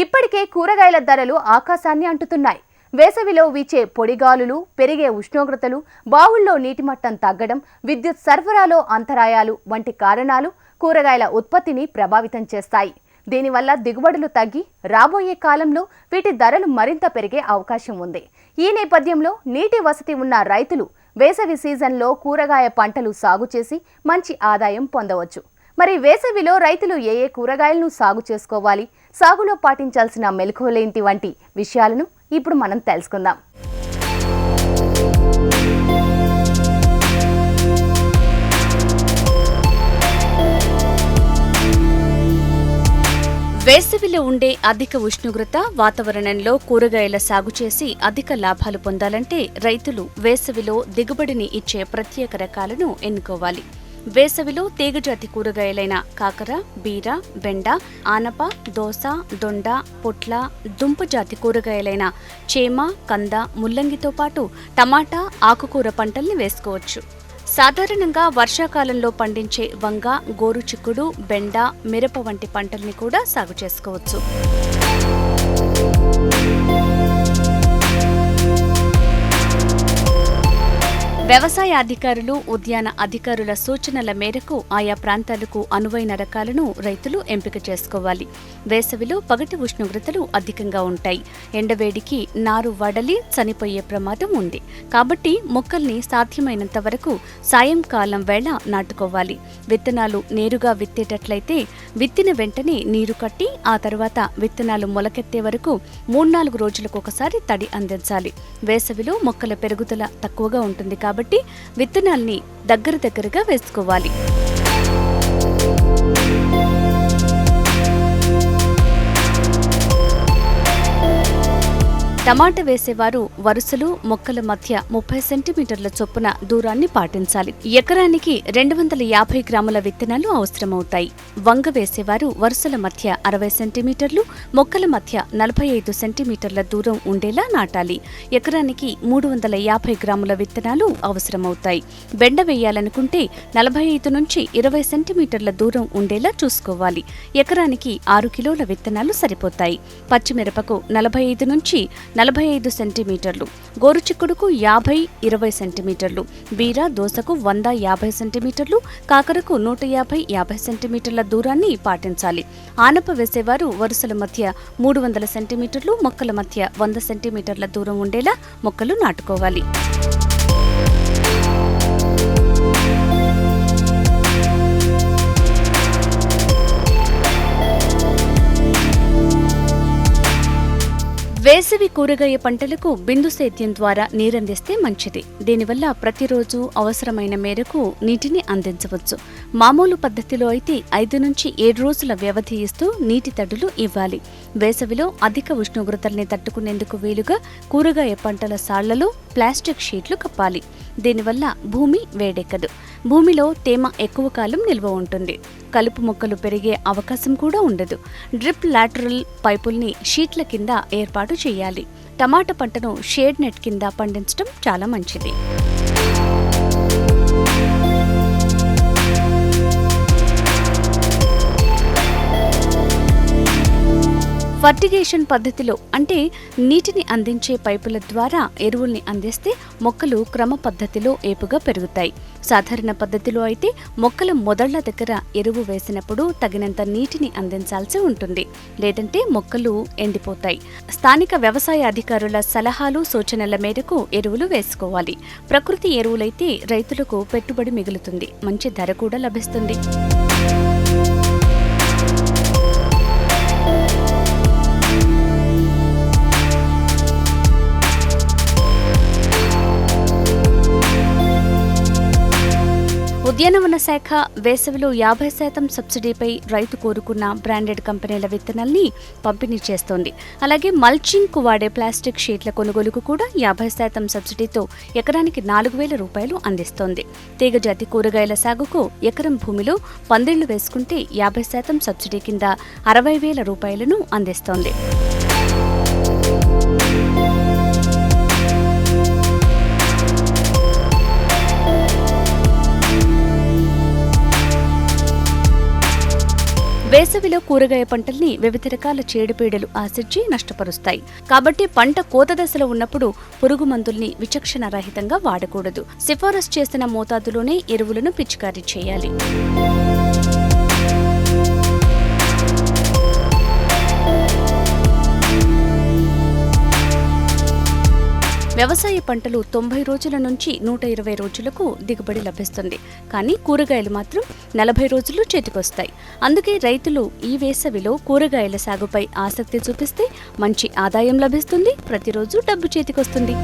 ఇప్పటికే కూరగాయల ధరలు ఆకాశాన్ని అంటుతున్నాయి. వేసవిలో వీచే పొడిగాలులు పెరిగే ఉష్ణోగ్రతలు బావుల్లో నీటి మట్టం తగ్గడం విద్యుత్ సరఫరాలో అంతరాయాలు వంటి కారణాలు కూరగాయల ఉత్పత్తిని ప్రభావితం చేస్తాయి. దీనివల్ల దిగుబడులు తగ్గి రాబోయే కాలంలో వీటి ధరలు మరింత పెరిగే అవకాశం ఉంది. ఈ నేపథ్యంలో నీటి వసతి ఉన్న రైతులు వేసవి సీజన్లో కూరగాయ పంటలు సాగు చేసి మంచి ఆదాయం పొందవచ్చు. మరి వేసవిలో రైతులు ఏ ఏ కూరగాయలను సాగు చేసుకోవాలి సాగులో పాటించాల్సిన మెలకువలేంటి వంటి విషయాలను ఇప్పుడు మనం తెలుసుకుందాం. వేసవిలో ఉండే అధిక ఉష్ణోగ్రత వాతావరణంలో కూరగాయల సాగు చేసి అధిక లాభాలు పొందాలంటే రైతులు వేసవిలో దిగుబడిని ఇచ్చే ప్రత్యేక రకాలను ఎన్నుకోవాలి. వేసవిలో తీగజాతి కూరగాయలైన కాకర బీర బెండ ఆనప దోస దొండ పొట్ల దుంప జాతి కూరగాయలైన చేమ కంద ముల్లంగితో పాటు టమాటా ఆకుకూర పంటల్ని వేసుకోవచ్చు. సాధారణంగా వర్షాకాలంలో పండించే వంగ గోరు చిక్కుడు బెండ మిరప వంటి పంటల్ని కూడా సాగు చేసుకోవచ్చు. వ్యవసాయ అధికారులు ఉద్యాన అధికారుల సూచనల మేరకు ఆయా ప్రాంతాలకు అనువైన రకాలను రైతులు ఎంపిక చేసుకోవాలి. వేసవిలో పగటి ఉష్ణోగ్రతలు అధికంగా ఉంటాయి. ఎండవేడికి నారు వడలి చనిపోయే ప్రమాదం ఉంది. కాబట్టి మొక్కల్ని సాధ్యమైనంత వరకు సాయంకాలం వేళ నాటుకోవాలి. విత్తనాలు నేరుగా విత్తేటట్లయితే విత్తిన వెంటనే నీరు కట్టి ఆ తర్వాత విత్తనాలు మొలకెత్తే వరకు మూడు నాలుగు రోజులకు ఒకసారి తడి అందించాలి. వేసవిలో మొక్కల పెరుగుదల తక్కువగా ఉంటుంది కాబట్టి విత్తనాల్ని దగ్గర దగ్గరగా వేసుకోవాలి. టమాటా వేసేవారు వరుసలు మొక్కల మధ్య ముప్పై సెంటీమీటర్ల చొప్పున దూరాన్ని పాటించాలి. ఎకరానికి రెండు వందల యాభై గ్రాముల విత్తనాలు అవసరమవుతాయి. వంగ వేసేవారు వరుసల మధ్య అరవై సెంటీమీటర్లు మొక్కల మధ్య నలభై ఐదు సెంటీమీటర్ల దూరం ఉండేలా నాటాలి. ఎకరానికి మూడు వందల యాభై గ్రాముల విత్తనాలు అవసరమవుతాయి. బెండ వేయాలనుకుంటే నలభై ఐదు నుంచి ఇరవై సెంటీమీటర్ల దూరం ఉండేలా చూసుకోవాలి. ఎకరానికి ఆరు కిలోల విత్తనాలు సరిపోతాయి. పచ్చిమిరపకు నలభై ఐదు నుంచి నలభై ఐదు సెంటీమీటర్లు. గోరుచిక్కుడుకు యాభై ఇరవై సెంటీమీటర్లు. బీర దోసకు వంద యాభై సెంటీమీటర్లు. కాకరకు నూట యాభై యాభై సెంటీమీటర్ల దూరాన్ని పాటించాలి. ఆనప వేసేవారు వరుసల మధ్య మూడు వందల సెంటీమీటర్లు మొక్కల మధ్య వంద సెంటీమీటర్ల దూరం ఉండేలా మొక్కలు నాటుకోవాలి. వేసవి కూరగాయ పంటలకు బిందు సేద్యం ద్వారా నీరందిస్తే మంచిది. దీనివల్ల ప్రతిరోజు అవసరమైన మేరకు నీటిని అందించవచ్చు. మామూలు పద్ధతిలో అయితే ఐదు నుంచి ఏడు రోజుల వ్యవధి ఇస్తూ నీటి తడులు ఇవ్వాలి. వేసవిలో అధిక ఉష్ణోగ్రతల్ని తట్టుకునేందుకు వీలుగా కూరగాయ పంటల సాళ్ళలో ప్లాస్టిక్ షీట్లు కప్పాలి. దీనివల్ల భూమి వేడెక్కదు. భూమిలో తేమ ఎక్కువ కాలం నిల్వ ఉంటుంది. కలుపు మొక్కలు పెరిగే అవకాశం కూడా ఉండదు. డ్రిప్ లాటరల్ పైపుల్ని షీట్ల కింద ఏర్పాటు చేయాలి. టమాటా పంటను షేడ్ నెట్ కింద పండించడం చాలా మంచిది. ఫర్టిగేషన్ పద్ధతిలో అంటే నీటిని అందించే పైపుల ద్వారా ఎరువుల్ని అందిస్తే మొక్కలు క్రమ పద్ధతిలో ఏపుగా పెరుగుతాయి. సాధారణ పద్ధతిలో అయితే మొక్కల మొదళ్ళ దగ్గర ఎరువు వేసినప్పుడు తగినంత నీటిని అందించాల్సి ఉంటుంది. లేదంటే మొక్కలు ఎండిపోతాయి. స్థానిక వ్యవసాయ అధికారుల సలహాలు సూచనల మేరకు ఎరువులు వేసుకోవాలి. ప్రకృతి ఎరువులైతే రైతులకు పెట్టుబడి మిగులుతుంది. మంచి ధర కూడా లభిస్తుంది. ఉద్యానవన శాఖ వేసవిలో యాభై శాతం సబ్సిడీపై రైతు కోరుకున్న బ్రాండెడ్ కంపెనీల విత్తనాల్ని పంపిణీ చేస్తోంది. అలాగే మల్చింగ్కు వాడే ప్లాస్టిక్ షీట్ల కొనుగోలుకు కూడా యాభై శాతం సబ్సిడీతో ఎకరానికి నాలుగు వేల రూపాయలు అందిస్తోంది. తీగజాతి కూరగాయల సాగుకు ఎకరం భూమిలో పందిళ్ళు వేసుకుంటే యాభై శాతం సబ్సిడీ కింద అరవై వేల రూపాయలను అందిస్తోంది. వేసవిలో కూరగాయ పంటల్ని వివిధ రకాల చీడపీడలు ఆశించి నష్టపరుస్తాయి. కాబట్టి పంట కోత దశలో ఉన్నప్పుడు పురుగు మందుల్ని విచక్షణ రహితంగా వాడకూడదు. సిఫారసు చేసిన మోతాదులోనే ఎరువులను పిచికారీ చేయాలి. వ్యవసాయ పంటలు తొంభై రోజుల నుంచి నూట ఇరవై రోజులకు దిగుబడి లభిస్తుంది. కానీ కూరగాయలు మాత్రం నలభై రోజులు చేతికొస్తాయి. అందుకే రైతులు ఈ వేసవిలో కూరగాయల సాగుపై ఆసక్తి చూపిస్తే మంచి ఆదాయం లభిస్తుంది. ప్రతిరోజు డబ్బు చేతికొస్తుంది.